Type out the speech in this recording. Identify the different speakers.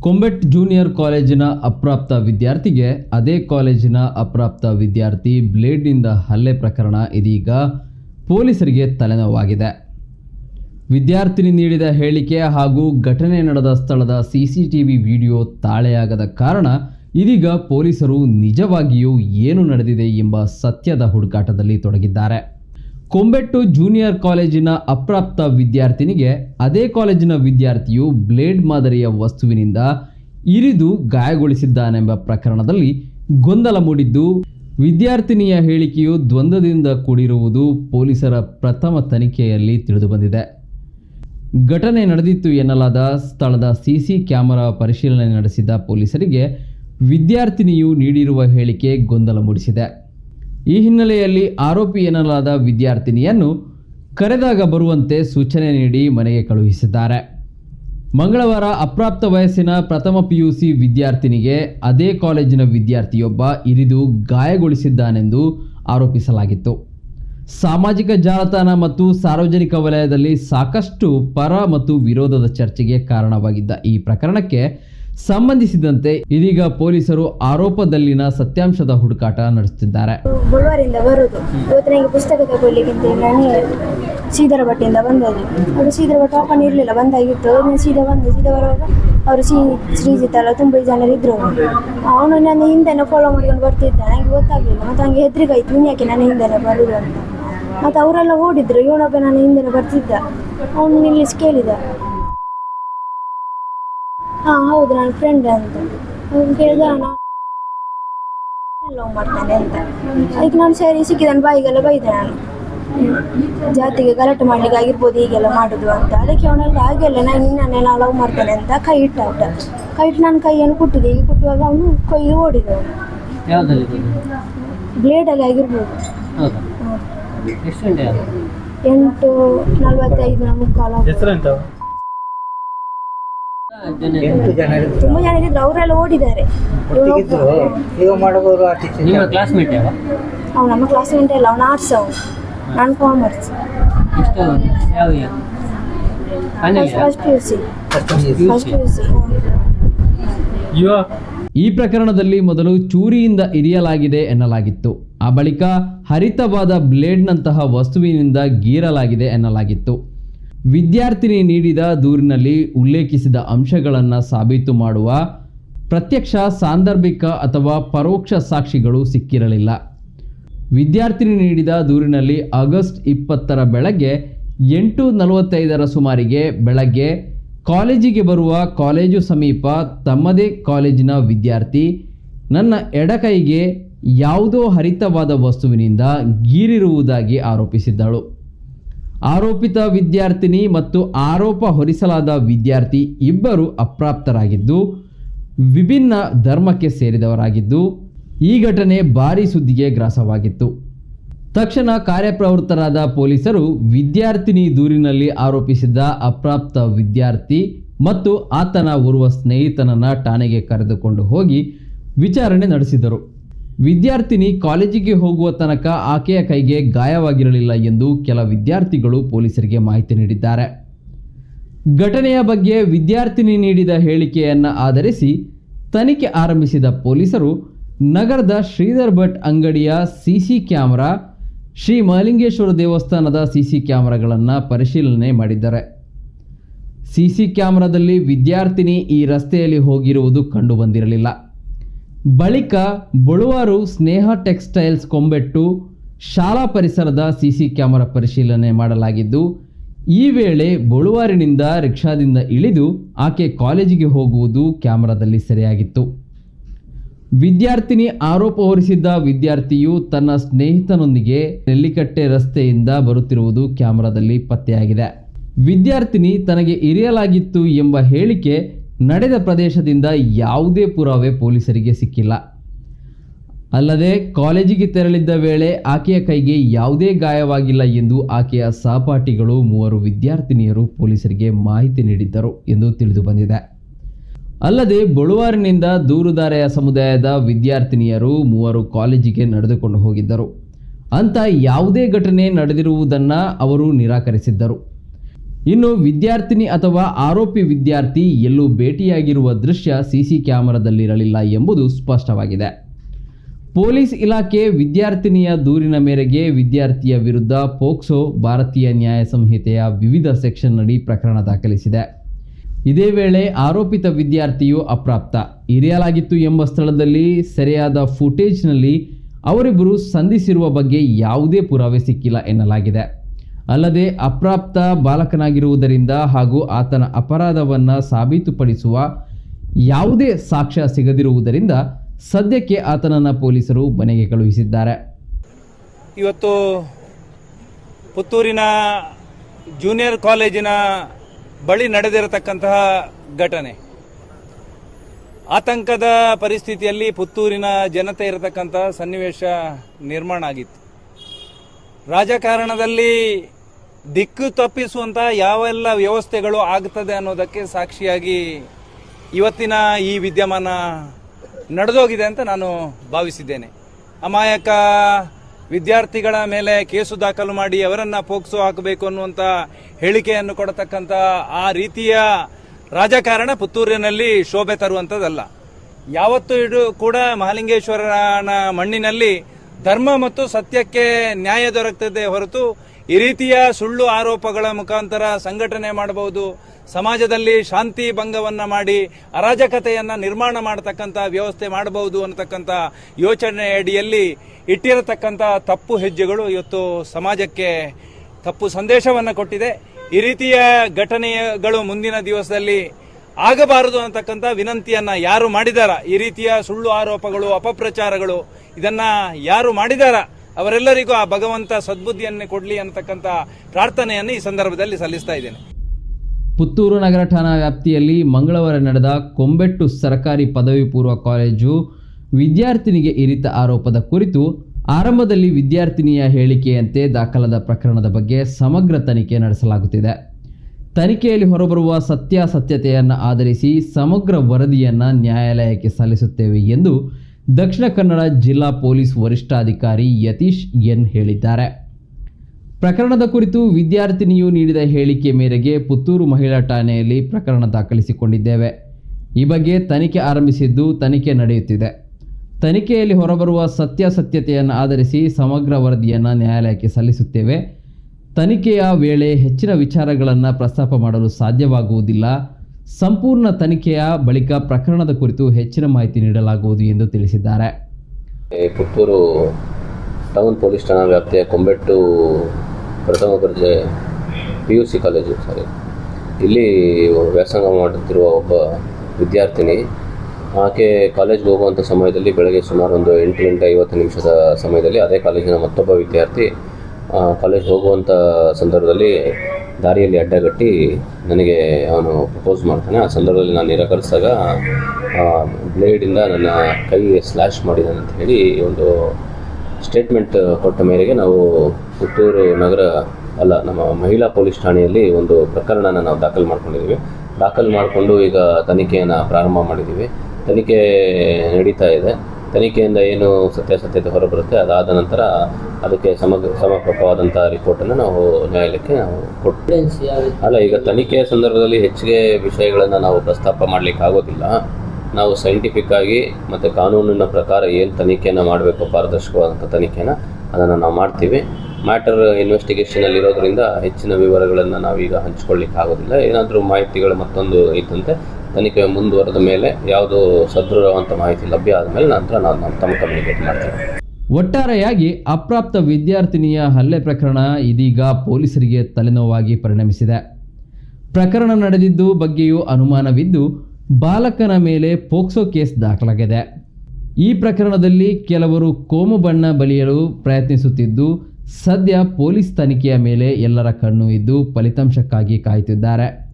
Speaker 1: ಕೊಂಬೆಟ್ junior ಕಾಲೇಜಿನ ಅಪ್ರಾಪ್ತ ವಿದ್ಯಾರ್ಥಿಗೆ ಅದೇ ಕಾಲೇಜಿನ ಅಪ್ರಾಪ್ತ ವಿದ್ಯಾರ್ಥಿ ಬ್ಲೇಡ್ನಿಂದ ಹಲ್ಲೆ ಪ್ರಕರಣ ಇದೀಗ ಪೊಲೀಸರಿಗೆ ತಲೆನೋವಾಗಿದೆ. ವಿದ್ಯಾರ್ಥಿನಿ ನೀಡಿದ ಹೇಳಿಕೆ ಹಾಗೂ ಘಟನೆ ನಡೆದ ಸ್ಥಳದ ಸಿಸಿಟಿವಿ ವಿಡಿಯೋ ತಾಳೆಯಾಗದ ಕಾರಣ ಇದೀಗ ಪೊಲೀಸರು ನಿಜವಾಗಿಯೂ ಏನು ನಡೆದಿದೆ ಎಂಬ ಸತ್ಯದ ಹುಡುಕಾಟದಲ್ಲಿ ತೊಡಗಿದ್ದಾರೆ. ಕೊಂಬೆಟ್ಟು ಜೂನಿಯರ್ ಕಾಲೇಜಿನ ಅಪ್ರಾಪ್ತ ವಿದ್ಯಾರ್ಥಿನಿಗೆ ಅದೇ ಕಾಲೇಜಿನ ವಿದ್ಯಾರ್ಥಿಯು ಬ್ಲೇಡ್ ಮಾದರಿಯ ವಸ್ತುವಿನಿಂದ ಇರಿದು ಗಾಯಗೊಳಿಸಿದ್ದಾನೆಂಬ ಪ್ರಕರಣದಲ್ಲಿ ಗೊಂದಲ ಮೂಡಿದ್ದು, ವಿದ್ಯಾರ್ಥಿನಿಯ ಹೇಳಿಕೆಯು ದ್ವಂದ್ವದಿಂದ ಕೂಡಿರುವುದು ಪೊಲೀಸರ ಪ್ರಥಮ ತನಿಖೆಯಲ್ಲಿ ತಿಳಿದುಬಂದಿದೆ. ಘಟನೆ ನಡೆದಿತ್ತು ಎನ್ನಲಾದ ಸ್ಥಳದ ಸಿಸಿ ಕ್ಯಾಮೆರಾ ಪರಿಶೀಲನೆ ನಡೆಸಿದ ಪೊಲೀಸರಿಗೆ ವಿದ್ಯಾರ್ಥಿನಿಯು ನೀಡಿರುವ ಹೇಳಿಕೆ ಗೊಂದಲ ಮೂಡಿಸಿದೆ. ಈ ಹಿನ್ನೆಲೆಯಲ್ಲಿ ಆರೋಪಿ ಎನ್ನಲಾದ ವಿದ್ಯಾರ್ಥಿನಿಯನ್ನು ಕರೆದಾಗ ಬರುವಂತೆ ಸೂಚನೆ ನೀಡಿ ಮನೆಗೆ ಕಳುಹಿಸಿದ್ದಾರೆ. ಮಂಗಳವಾರ ಅಪ್ರಾಪ್ತ ವಯಸ್ಸಿನ ಪ್ರಥಮ ಪಿಯುಸಿ ವಿದ್ಯಾರ್ಥಿನಿಗೆ ಅದೇ ಕಾಲೇಜಿನ ವಿದ್ಯಾರ್ಥಿಯೊಬ್ಬ ಇರಿದು ಗಾಯಗೊಳಿಸಿದ್ದಾನೆಂದು ಆರೋಪಿಸಲಾಗಿತ್ತು. ಸಾಮಾಜಿಕ ಜಾಲತಾಣ ಮತ್ತು ಸಾರ್ವಜನಿಕ ವಲಯದಲ್ಲಿ ಸಾಕಷ್ಟು ಪರ ಮತ್ತು ವಿರೋಧದ ಚರ್ಚೆಗೆ ಕಾರಣವಾಗಿದ್ದ ಈ ಪ್ರಕರಣಕ್ಕೆ ಸಂಬಂಧಿಸಿದಂತೆ ಇದೀಗ ಪೊಲೀಸರು ಆರೋಪದಲ್ಲಿನ ಸತ್ಯಾಂಶದ ಹುಡುಕಾಟ ನಡೆಸುತ್ತಿದ್ದಾರೆ.
Speaker 2: ಬುಲ್ವಾರಿಂದ ಬರುವುದು. ಇವತ್ತು ನನಗೆ ಪುಸ್ತಕ ತಗೊಳ್ಳಿಕ್ಕೆ ನಾನು ಸೀದರ ಭಟ್ಟಿಂದ ಬಂದದ್ದು. ಅದು ಸೀದರ ಭಟ್ ಓಪನ್ ಇರಲಿಲ್ಲ, ಬಂದಾಗಿತ್ತು. ನಾನು ಸೀದಾ ಬಂದೆ, ಸೀದಾ ಬರುವಾಗ ಅವರು ಶ್ರೀ ಶ್ರೀಜಿತ ಅಲ್ಲ, ತುಂಬ ಜನರಿದ್ರು ಅವನು ನನ್ನ ಹಿಂದೆನೇ ಫಾಲೋ ಮಾಡ್ಕೊಂಡು ಬರ್ತಿದ್ದ. ನನಗೆ ಗೊತ್ತಾಗಲಿಲ್ಲ. ಮತ್ತು ಹಂಗೆ ಹೆದ್ರಿಕೆ ಆಯ್ತು ಇವ್ನು ಯಾಕೆ ನನ್ನ ಹಿಂದೆನೇ ಅಂತ? ಮತ್ತು ಅವರೆಲ್ಲ ಓಡಿದ್ರು. ಇವನೊಬ್ಬ ನನ್ನ ಹಿಂದೆನೇ ಬರ್ತಿದ್ದ. ಅವನು ನಿಲ್ಲಿಸಿ ಕೇಳಿದ. ಹಾಂ ಹೌದು ನನ್ನ ಫ್ರೆಂಡ್ ಅಂತ. ಅವ್ನು ಕೇಳಿದ ನಾನು ಲವ್ ಮಾಡ್ತಾನೆ ಅಂತ. ಅದಕ್ಕೆ ನಾನು ಸರಿ ಸಿಕ್ಕಿದ್ದಾನೆ ಬಾಯಿಗೆಲ್ಲ ಬೈದೆ ನಾನು. ಜಾತಿಗೆ ಗಲಾಟೆ ಮಾಡ್ಲಿಕ್ಕೆ ಆಗಿರ್ಬೋದು ಹೀಗೆಲ್ಲ ಮಾಡುದು ಅಂತ. ಅದಕ್ಕೆ ಅವನೆಲ್ಲ ಹಾಗೆಲ್ಲ ನಾನು ನಾನೇ ನಾವು ಲವ್ ಮಾಡ್ತೇನೆ ಅಂತ. ಕೈ ಇಟ್ಟ ಅವಟ ಕೈ ಇಟ್ಟು ನಾನು ಕೈಯನ್ನು ಕುಟ್ಟಿದೆ. ಈಗ ಕುಟ್ಟುವಾಗ ಅವನು ಕೈಗೆ ಓಡಿದ ಅವನು. ಬ್ಲೇಡಲ್ಲಿ ಆಗಿರ್ಬೋದು. ಎಂಟು ನಲ್ವತ್ತೈದು ಮುಕ್ಕಾಲ
Speaker 3: ಹೆಸರೆಂತ ಎಂಟು ಜನ ಇದ್ರು
Speaker 2: ತುಂಬ ಜನ ಇದ್ರು. ಅವರೆಲ್ಲ ಓಡಿದ್ದಾರೆ.
Speaker 3: ಈಗ ಆಚೀಚೆ
Speaker 4: ನಿಮ್ಮ ಕ್ಲಾಸ್ಮೇಟ್ ಯಾವ
Speaker 2: ಅವ್ನು ನಮ್ಮ ಕ್ಲಾಸ್ ಇಲ್ಲ ಅವನು ಆರ್ಟ್ಸ್ ಅವನು ನಾನು ಕಾಮರ್ಸ್
Speaker 4: ಎಷ್ಟು ಯಾವ
Speaker 2: first P U C first P U C
Speaker 3: ಯುವ.
Speaker 1: ಈ ಪ್ರಕರಣದಲ್ಲಿ ಮೊದಲು ಚೂರಿಯಿಂದ ಇರಿಯಲಾಗಿದೆ ಎನ್ನಲಾಗಿತ್ತು. ಆ ಬಳಿಕ ಹರಿತವಾದ ಬ್ಲೇಡ್ನಂತಹ ವಸ್ತುವಿನಿಂದ ಗೀರಲಾಗಿದೆ ಎನ್ನಲಾಗಿತ್ತು. ವಿದ್ಯಾರ್ಥಿನಿ ನೀಡಿದ ದೂರಿನಲ್ಲಿ ಉಲ್ಲೇಖಿಸಿದ ಅಂಶಗಳನ್ನು ಸಾಬೀತು ಮಾಡುವ ಪ್ರತ್ಯಕ್ಷ, ಸಾಂದರ್ಭಿಕ ಅಥವಾ ಪರೋಕ್ಷ ಸಾಕ್ಷಿಗಳು ಸಿಕ್ಕಿರಲಿಲ್ಲ. ವಿದ್ಯಾರ್ಥಿನಿ ನೀಡಿದ ದೂರಿನಲ್ಲಿ ಆಗಸ್ಟ್ ಇಪ್ಪತ್ತರ ಬೆಳಗ್ಗೆ ಎಂಟು ನಲವತ್ತೈದರ ಸುಮಾರಿಗೆ ಬೆಳಗ್ಗೆ ಕಾಲೇಜಿಗೆ ಬರುವ ಕಾಲೇಜು ಸಮೀಪ ತಮ್ಮದೇ ಕಾಲೇಜಿನ ವಿದ್ಯಾರ್ಥಿ, ನನ್ನ ಎಡಕೈಗೆ ಯಾವುದೋ ಹರಿತವಾದ ವಸ್ತುವಿನಿಂದ ಗೀರಿರುವುದಾಗಿ ಆರೋಪಿಸಿದ್ದಳು. ಆರೋಪಿತ ವಿದ್ಯಾರ್ಥಿನಿ ಮತ್ತು ಆರೋಪ ಹೊರಿಸಲಾದ ವಿದ್ಯಾರ್ಥಿ ಇಬ್ಬರು ಅಪ್ರಾಪ್ತರಾಗಿದ್ದು, ವಿಭಿನ್ನ ಧರ್ಮಕ್ಕೆ ಸೇರಿದವರಾಗಿದ್ದು, ಈ ಘಟನೆ ಭಾರೀ ಸುದ್ದಿಗೆ ಗ್ರಾಸವಾಗಿತ್ತು. ತಕ್ಷಣ ಕಾರ್ಯಪ್ರವೃತ್ತರಾದ ಪೊಲೀಸರು ವಿದ್ಯಾರ್ಥಿನಿ ದೂರಿನಲ್ಲಿ ಆರೋಪಿಸಿದ್ದ ಅಪ್ರಾಪ್ತ ವಿದ್ಯಾರ್ಥಿ ಮತ್ತು ಆತನ ಓರ್ವ ಸ್ನೇಹಿತನನ್ನು ಠಾಣೆಗೆ ಕರೆದುಕೊಂಡು ಹೋಗಿ ವಿಚಾರಣೆ ನಡೆಸಿದರು. ವಿದ್ಯಾರ್ಥಿನಿ ಕಾಲೇಜಿಗೆ ಹೋಗುವ ತನಕ ಆಕೆಯ ಕೈಗೆ ಗಾಯವಾಗಿರಲಿಲ್ಲ ಎಂದು ಕೆಲ ವಿದ್ಯಾರ್ಥಿಗಳು ಪೊಲೀಸರಿಗೆ ಮಾಹಿತಿ ನೀಡಿದ್ದಾರೆ. ಘಟನೆಯ ಬಗ್ಗೆ ವಿದ್ಯಾರ್ಥಿನಿ ನೀಡಿದ ಹೇಳಿಕೆಯನ್ನು ಆಧರಿಸಿ ತನಿಖೆ ಆರಂಭಿಸಿದ ಪೊಲೀಸರು ನಗರದ ಶ್ರೀಧರ್ ಭಟ್ ಅಂಗಡಿಯ ಸಿಸಿ ಕ್ಯಾಮರಾ, ಶ್ರೀ ಮಹಲಿಂಗೇಶ್ವರ ದೇವಸ್ಥಾನದ ಸಿಸಿ ಕ್ಯಾಮರಾಗಳನ್ನು ಪರಿಶೀಲನೆ ಮಾಡಿದ್ದಾರೆ. ಸಿಸಿ ಕ್ಯಾಮರಾದಲ್ಲಿ ವಿದ್ಯಾರ್ಥಿನಿ ಈ ರಸ್ತೆಯಲ್ಲಿ ಹೋಗಿರುವುದು ಕಂಡುಬಂದಿರಲಿಲ್ಲ. ಬಳಿಕ ಬಳುವಾರು ಸ್ನೇಹ ಟೆಕ್ಸ್ಟೈಲ್ಸ್ ಕೊಂಬೆಟ್ಟು ಶಾಲಾ ಪರಿಸರದ ಸಿಸಿ ಕ್ಯಾಮೆರಾ ಪರಿಶೀಲನೆ ಮಾಡಲಾಗಿದ್ದು, ಈ ವೇಳೆ ಬಳುವಾರಿನಿಂದ ರಿಕ್ಷಾದಿಂದ ಇಳಿದು ಆಕೆ ಕಾಲೇಜಿಗೆ ಹೋಗುವುದು ಕ್ಯಾಮರಾದಲ್ಲಿ ಸೆರೆಯಾಗಿತ್ತು. ವಿದ್ಯಾರ್ಥಿನಿ ಆರೋಪ ಹೊರಿಸಿದ್ದ ವಿದ್ಯಾರ್ಥಿಯು ತನ್ನ ಸ್ನೇಹಿತನೊಂದಿಗೆ ನೆಲ್ಲಿಕಟ್ಟೆ ರಸ್ತೆಯಿಂದ ಬರುತ್ತಿರುವುದು ಕ್ಯಾಮರಾದಲ್ಲಿ ಪತ್ತೆಯಾಗಿದೆ. ವಿದ್ಯಾರ್ಥಿನಿ ತನಗೆ ಇರಿಯಲಾಗಿತ್ತು ಎಂಬ ಹೇಳಿಕೆ ನಡೆದ ಪ್ರದೇಶದಿಂದ ಯಾವುದೇ ಪುರಾವೆ ಪೊಲೀಸರಿಗೆ ಸಿಕ್ಕಿಲ್ಲ. ಅಲ್ಲದೆ ಕಾಲೇಜಿಗೆ ತೆರಳಿದ್ದ ವೇಳೆ ಆಕೆಯ ಕೈಗೆ ಯಾವುದೇ ಗಾಯವಾಗಿಲ್ಲ ಎಂದು ಆಕೆಯ ಸಹಪಾಠಿಗಳು ಮೂವರು ವಿದ್ಯಾರ್ಥಿನಿಯರು ಪೊಲೀಸರಿಗೆ ಮಾಹಿತಿ ನೀಡಿದ್ದರು ಎಂದು ತಿಳಿದು ಬಂದಿದೆ. ಅಲ್ಲದೆ ಬಳುವಾರಿನಿಂದ ದೂರುದಾರೆಯ ಸಮುದಾಯದ ವಿದ್ಯಾರ್ಥಿನಿಯರು ಮೂವರು ಕಾಲೇಜಿಗೆ ನಡೆದುಕೊಂಡು ಹೋಗಿದ್ದರು. ಅಂತ ಯಾವುದೇ ಘಟನೆ ನಡೆದಿರುವುದನ್ನು ಅವರು ನಿರಾಕರಿಸಿದ್ದರು. ಇನ್ನು ವಿದ್ಯಾರ್ಥಿನಿ ಅಥವಾ ಆರೋಪಿ ವಿದ್ಯಾರ್ಥಿ ಎಲ್ಲೂ ಭೇಟಿಯಾಗಿರುವ ದೃಶ್ಯ ಸಿಸಿ ಕ್ಯಾಮೆರಾದಲ್ಲಿರಲಿಲ್ಲ ಎಂಬುದು ಸ್ಪಷ್ಟವಾಗಿದೆ. ಪೊಲೀಸ್ ಇಲಾಖೆ ವಿದ್ಯಾರ್ಥಿನಿಯ ದೂರಿನ ಮೇರೆಗೆ ವಿದ್ಯಾರ್ಥಿಯ ವಿರುದ್ಧ ಪೋಕ್ಸೋ ಭಾರತೀಯ ನ್ಯಾಯ ಸಂಹಿತೆಯ ವಿವಿಧ ಸೆಕ್ಷನ್ನಡಿ ಪ್ರಕರಣ ದಾಖಲಿಸಿದೆ. ಇದೇ ವೇಳೆ ಆರೋಪಿತ ವಿದ್ಯಾರ್ಥಿಯು ಅಪ್ರಾಪ್ತ. ಇರಿಯಲಾಗಿತ್ತು ಎಂಬ ಸ್ಥಳದಲ್ಲಿ ಸೆರೆಯಾದ ಫುಟೇಜ್ನಲ್ಲಿ ಅವರಿಬ್ಬರು ಸಂಧಿಸಿರುವ ಬಗ್ಗೆ ಯಾವುದೇ ಪುರಾವೆ ಸಿಕ್ಕಿಲ್ಲ ಎನ್ನಲಾಗಿದೆ. ಅಲ್ಲದೆ ಅಪ್ರಾಪ್ತ ಬಾಲಕನಾಗಿರುವುದರಿಂದ ಹಾಗೂ ಆತನ ಅಪರಾಧವನ್ನು ಸಾಬೀತುಪಡಿಸುವ ಯಾವುದೇ ಸಾಕ್ಷ್ಯ ಸಿಗದಿರುವುದರಿಂದ ಸದ್ಯಕ್ಕೆ ಆತನನ್ನು ಪೊಲೀಸರು ಮನೆಗೆ ಕಳುಹಿಸಿದ್ದಾರೆ.
Speaker 5: ಇವತ್ತು ಪುತ್ತೂರಿನ ಜೂನಿಯರ್ ಕಾಲೇಜಿನ ಬಳಿ ನಡೆದಿರತಕ್ಕಂತಹ ಘಟನೆ. ಆತಂಕದ ಪರಿಸ್ಥಿತಿಯಲ್ಲಿ ಪುತ್ತೂರಿನ ಜನತೆ ಇರತಕ್ಕಂತಹ ಸನ್ನಿವೇಶ ನಿರ್ಮಾಣ ಆಗಿತ್ತು. ರಾಜಕಾರಣದಲ್ಲಿ ದಿಕ್ಕು ತಪ್ಪಿಸುವಂತಹ ಯಾವೆಲ್ಲ ವ್ಯವಸ್ಥೆಗಳು ಆಗ್ತದೆ ಅನ್ನೋದಕ್ಕೆ ಸಾಕ್ಷಿಯಾಗಿ ಇವತ್ತಿನ ಈ ವಿದ್ಯಮಾನ ನಡೆದೋಗಿದೆ ಅಂತ ನಾನು ಭಾವಿಸಿದ್ದೇನೆ. ಅಮಾಯಕ ವಿದ್ಯಾರ್ಥಿಗಳ ಮೇಲೆ ಕೇಸು ದಾಖಲು ಮಾಡಿ ಅವರನ್ನ ಪೋಕ್ಸೋ ಹಾಕಬೇಕು ಅನ್ನುವಂಥ ಹೇಳಿಕೆಯನ್ನು ಕೊಡತಕ್ಕಂಥ ಆ ರೀತಿಯ ರಾಜಕಾರಣ ಪುತ್ತೂರಿನಲ್ಲಿ ಶೋಭೆ ತರುವಂಥದ್ದಲ್ಲ. ಯಾವತ್ತೂ ಇಡು ಕೂಡ ಮಹಾಲಿಂಗೇಶ್ವರನ ಮಣ್ಣಿನಲ್ಲಿ ಧರ್ಮ ಮತ್ತು ಸತ್ಯಕ್ಕೆ ನ್ಯಾಯ ದೊರಕುತ್ತದೆ ಹೊರತು ಈ ರೀತಿಯ ಸುಳ್ಳು ಆರೋಪಗಳ ಮುಖಾಂತರ ಸಂಘಟನೆ ಮಾಡಬಹುದು. ಸಮಾಜದಲ್ಲಿ ಶಾಂತಿ ಭಂಗವನ್ನ ಮಾಡಿ ಅರಾಜಕತೆಯನ್ನ ನಿರ್ಮಾಣ ಮಾಡತಕ್ಕಂತ ವ್ಯವಸ್ಥೆ ಮಾಡಬಹುದು ಅನ್ನತಕ್ಕಂಥ ಯೋಚನೆ ಅಡಿಯಲ್ಲಿ ಇಟ್ಟಿರತಕ್ಕಂಥ ತಪ್ಪು ಹೆಜ್ಜೆಗಳು ಇವತ್ತು ಸಮಾಜಕ್ಕೆ ತಪ್ಪು ಸಂದೇಶವನ್ನು ಕೊಟ್ಟಿದೆ. ಈ ರೀತಿಯ ಘಟನೆಗಳು ಮುಂದಿನ ದಿವಸದಲ್ಲಿ ಆಗಬಾರದು ಅನ್ನತಕ್ಕಂಥ ವಿನಂತಿಯನ್ನ ಯಾರು ಮಾಡಿದಾರ? ಈ ರೀತಿಯ ಸುಳ್ಳು ಆರೋಪಗಳು, ಅಪಪ್ರಚಾರಗಳು ಇದನ್ನ ಯಾರು ಮಾಡಿದಾರ? ಅವರೆಲ್ಲರಿಗೂ ಆ ಭಗವಂತ ಸದ್ಬುದ್ಧಿಯನ್ನೇ ಕೊಡಲಿ ಅಂತಕ್ಕಂಥ ಪ್ರಾರ್ಥನೆಯನ್ನು ಈ ಸಂದರ್ಭದಲ್ಲಿ ಸಲ್ಲಿಸ್ತಾ ಇದ್ದೇನೆ.
Speaker 1: ಪುತ್ತೂರು ನಗರ ಠಾಣಾ ವ್ಯಾಪ್ತಿಯಲ್ಲಿ ಮಂಗಳವಾರ ನಡೆದ ಕೊಂಬೆಟ್ಟು ಸರ್ಕಾರಿ ಪದವಿ ಪೂರ್ವ ಕಾಲೇಜು ವಿದ್ಯಾರ್ಥಿನಿಗೆ ಇರಿತ ಆರೋಪದ ಕುರಿತು ಆರಂಭದಲ್ಲಿ ವಿದ್ಯಾರ್ಥಿನಿಯ ಹೇಳಿಕೆಯಂತೆ ದಾಖಲಾದ ಪ್ರಕರಣದ ಬಗ್ಗೆ ಸಮಗ್ರ ತನಿಖೆ ನಡೆಸಲಾಗುತ್ತಿದೆ. ತನಿಖೆಯಲ್ಲಿ ಹೊರಬರುವ ಸತ್ಯಾಸತ್ಯತೆಯನ್ನು ಆಧರಿಸಿ ಸಮಗ್ರ ವರದಿಯನ್ನು ನ್ಯಾಯಾಲಯಕ್ಕೆ ಸಲ್ಲಿಸುತ್ತೇವೆ ಎಂದು ದಕ್ಷಿಣ ಕನ್ನಡ ಜಿಲ್ಲಾ ಪೊಲೀಸ್ ವರಿಷ್ಠಾಧಿಕಾರಿ ಯತೀಶ್ ಎನ್ ಹೇಳಿದ್ದಾರೆ. ಪ್ರಕರಣದ ಕುರಿತು ವಿದ್ಯಾರ್ಥಿನಿಯು ನೀಡಿದ ಹೇಳಿಕೆ ಮೇರೆಗೆ ಪುತ್ತೂರು ಮಹಿಳಾ ಠಾಣೆಯಲ್ಲಿ ಪ್ರಕರಣ ದಾಖಲಿಸಿಕೊಂಡಿದ್ದೇವೆ. ಈ ಬಗ್ಗೆ ತನಿಖೆ ಆರಂಭಿಸಿದ್ದು ತನಿಖೆ ನಡೆಯುತ್ತಿದೆ. ತನಿಖೆಯಲ್ಲಿ ಹೊರಬರುವ ಸತ್ಯಾಸತ್ಯತೆಯನ್ನು ಆಧರಿಸಿ ಸಮಗ್ರ ವರದಿಯನ್ನು ನ್ಯಾಯಾಲಯಕ್ಕೆ ಸಲ್ಲಿಸುತ್ತೇವೆ. ತನಿಖೆಯ ವೇಳೆ ಹೆಚ್ಚಿನ ವಿಚಾರಗಳನ್ನು ಪ್ರಸ್ತಾಪ ಮಾಡಲು ಸಾಧ್ಯವಾಗುವುದಿಲ್ಲ. ಸಂಪೂರ್ಣ ತನಿಖೆಯ ಬಳಿಕ ಪ್ರಕರಣದ ಕುರಿತು ಹೆಚ್ಚಿನ ಮಾಹಿತಿ ನೀಡಲಾಗುವುದು ಎಂದು ತಿಳಿಸಿದ್ದಾರೆ.
Speaker 6: ಪುತ್ತೂರು ಟೌನ್ ಪೊಲೀಸ್ ಠಾಣಾ ವ್ಯಾಪ್ತಿಯ ಕೊಂಬೆಟ್ಟು ಪ್ರಥಮ ದರ್ಜೆ ಪಿ ಯು ಸಿ ಕಾಲೇಜು ಸಾರಿ ಇಲ್ಲಿ ವ್ಯಾಸಂಗ ಮಾಡುತ್ತಿರುವ ಒಬ್ಬ ವಿದ್ಯಾರ್ಥಿನಿ, ಆಕೆ ಕಾಲೇಜ್ಗೆ ಹೋಗುವಂಥ ಸಮಯದಲ್ಲಿ ಬೆಳಗ್ಗೆ ಸುಮಾರು ಒಂದು ಎಂಟು ಗಂಟೆ ಐವತ್ತು ನಿಮಿಷದ ಸಮಯದಲ್ಲಿ ಅದೇ ಕಾಲೇಜಿನ ಮತ್ತೊಬ್ಬ ವಿದ್ಯಾರ್ಥಿ ಕಾಲೇಜ್ ಹೋಗುವಂಥ ಸಂದರ್ಭದಲ್ಲಿ ದಾರಿಯಲ್ಲಿ ಅಡ್ಡಗಟ್ಟಿ ನನಗೆ ಅವನು ಪ್ರಪೋಸ್ ಮಾಡ್ತಾನೆ. ಆ ಸಂದರ್ಭದಲ್ಲಿ ನಾನು ನಿರಾಕರಿಸಿದಾಗ ಬ್ಲೇಡಿಂದ ನನ್ನ ಕೈಗೆ ಸ್ಲ್ಯಾಶ್ ಮಾಡಿದ್ದಾನೆ ಅಂತ ಹೇಳಿ ಒಂದು ಸ್ಟೇಟ್ಮೆಂಟ್ ಕೊಟ್ಟ ಮೇರೆಗೆ ನಾವು ಪುತ್ತೂರು ನಗರ, ಅಲ್ಲ ನಮ್ಮ ಮಹಿಳಾ ಪೊಲೀಸ್ ಠಾಣೆಯಲ್ಲಿ ಒಂದು ಪ್ರಕರಣನ ನಾವು ದಾಖಲು ಮಾಡ್ಕೊಂಡಿದ್ದೀವಿ. ದಾಖಲು ಮಾಡಿಕೊಂಡು ಈಗ ತನಿಖೆಯನ್ನು ಪ್ರಾರಂಭ ಮಾಡಿದ್ದೀವಿ. ತನಿಖೆ ನಡೀತಾ ಇದೆ. ತನಿಖೆಯಿಂದ ಏನು ಸತ್ಯಾಸತ್ಯತೆ ಹೊರಬರುತ್ತೆ, ಅದಾದ ನಂತರ ಅದಕ್ಕೆ ಸಮಗ್ರ ಸಮರ್ಪಕವಾದಂಥ ರಿಪೋರ್ಟನ್ನು ನಾವು ನ್ಯಾಯಾಲಯಕ್ಕೆ ನಾವು ಕೊಟ್ಟು ಅಲ್ಲ, ಈಗ ತನಿಖೆಯ ಸಂದರ್ಭದಲ್ಲಿ ಹೆಚ್ಚಿಗೆ ವಿಷಯಗಳನ್ನು ನಾವು ಪ್ರಸ್ತಾಪ ಮಾಡಲಿಕ್ಕೆ ಆಗೋದಿಲ್ಲ. ನಾವು ಸೈಂಟಿಫಿಕ್ ಆಗಿ ಮತ್ತು ಕಾನೂನಿನ ಪ್ರಕಾರ ಏನು ತನಿಖೆಯನ್ನು ಮಾಡಬೇಕು, ಪಾರದರ್ಶಕವಾದಂಥ ತನಿಖೆನ ಅದನ್ನು ನಾವು ಮಾಡ್ತೀವಿ. ಮ್ಯಾಟರ್ ಇನ್ವೆಸ್ಟಿಗೇಷನಲ್ಲಿ ಇರೋದ್ರಿಂದ ಹೆಚ್ಚಿನ ವಿವರಗಳನ್ನು ನಾವೀಗ ಹಂಚ್ಕೊಳ್ಳಿಕ್ಕೆ ಆಗೋದಿಲ್ಲ ಏನಾದರೂ ಮಾಹಿತಿಗಳು ಮತ್ತೊಂದು ಇದ್ದಂತೆ ತನಿಖೆ ಮುಂದುವರೆದ ಮೇಲೆ ಯಾವುದು ಸದೃಢವಂತ ಮಾಹಿತಿ ಲಭ್ಯ ಆದ ಮೇಲೆ ನಂತರ ನಾನು ನಮ್ಮ ತಮ್ಮ ಕಮ್ಯುನಿಕೇಟ್ ಮಾಡ್ತೀವಿ
Speaker 1: ಒಟ್ಟಾರೆಯಾಗಿ ಅಪ್ರಾಪ್ತ ವಿದ್ಯಾರ್ಥಿನಿಯ ಹಲ್ಲೆ ಪ್ರಕರಣ ಇದೀಗ ಪೊಲೀಸರಿಗೆ ತಲೆನೋವಾಗಿ ಪರಿಣಮಿಸಿದೆ. ಪ್ರಕರಣ ನಡೆದಿದ್ದು ಬಗ್ಗೆಯೂ ಅನುಮಾನವಿದ್ದು ಬಾಲಕನ ಮೇಲೆ ಪೋಕ್ಸೋ ಕೇಸ್ ದಾಖಲಾಗಿದೆ. ಈ ಪ್ರಕರಣದಲ್ಲಿ ಕೆಲವರು ಕೋಮು ಬಣ್ಣ ಬಲಿಯಲು ಪ್ರಯತ್ನಿಸುತ್ತಿದ್ದು ಸದ್ಯ ಪೊಲೀಸ್ ತನಿಖೆಯ ಮೇಲೆ ಎಲ್ಲರ ಕಣ್ಣು ಇದ್ದು ಫಲಿತಾಂಶಕ್ಕಾಗಿ ಕಾಯುತ್ತಿದ್ದಾರೆ